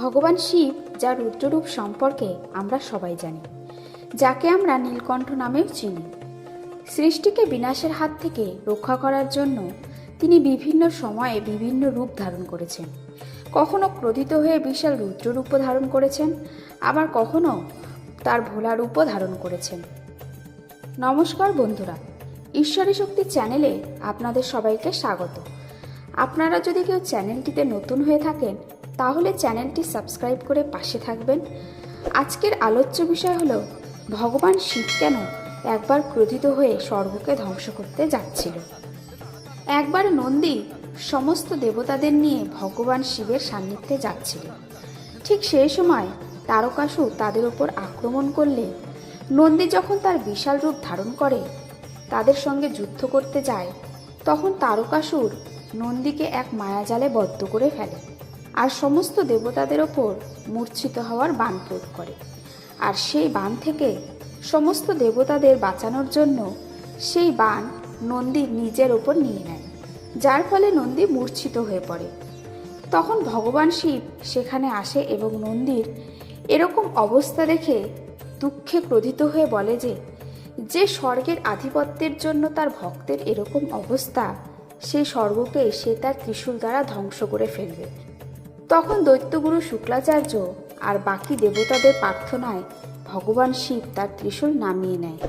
ভগবান শিব, যার রুদ্ররূপ সম্পর্কে আমরা সবাই জানি, যাকে আমরা নীলকণ্ঠ নামেও চিনি। সৃষ্টিকে বিনাশের হাত থেকে রক্ষা করার জন্য তিনি বিভিন্ন সময়ে বিভিন্ন রূপ ধারণ করেছেন। কখনো ক্রোধিত হয়ে বিশাল রুদ্ররূপও ধারণ করেছেন, আবার কখনো তার ভোলা রূপও ধারণ করেছেন। নমস্কার বন্ধুরা, ঈশ্বরী শক্তি চ্যানেলে আপনাদের সবাইকে স্বাগত। আপনারা যদি কেউ চ্যানেলটিতে নতুন হয়ে থাকেন তাহলে চ্যানেলটি সাবস্ক্রাইব করে পাশে থাকবেন। আজকের আলোচ্য বিষয় হলো, ভগবান শিব কেন একবার ক্রোধিত হয়ে স্বর্গকে ধ্বংস করতে যাচ্ছিল? একবার নন্দী সমস্ত দেবতাদের নিয়ে ভগবান শিবের সান্নিধ্যে যাচ্ছিল। ঠিক সেই সময় তারকাসুর তাদের ওপর আক্রমণ করলে নন্দী যখন তার বিশাল রূপ ধারণ করে, তাদের সঙ্গে যুদ্ধ করতে যায়, তখন তারকাসুর নন্দীকে এক মায়াজালে বদ্ধ করে ফেলে। আর সমস্ত দেবতাদের ওপর মূর্ছিত হওয়ার বান প্রয়োগ করে। আর সেই বান থেকে সমস্ত দেবতাদের বাঁচানোর জন্য সেই বান নন্দী নিজের ওপর নিয়ে নেয়, যার ফলে নন্দী মূর্ছিত হয়ে পড়ে। তখন ভগবান শিব সেখানে আসে এবং নন্দীর এরকম অবস্থা দেখে দুঃখে ক্রোধিত হয়ে বলে যে যে স্বর্গের আধিপত্যের জন্য তার ভক্তের এরকম অবস্থা সেই স্বর্গকে সে তার ত্রিশূল দ্বারা ধ্বংস করে ফেলবে। তখন দৈত্যগুরু শুক্লাচার্য আর বাকি দেবতাদের প্রার্থনায় ভগবান শিব তার ত্রিশূল নামিয়ে নেয়।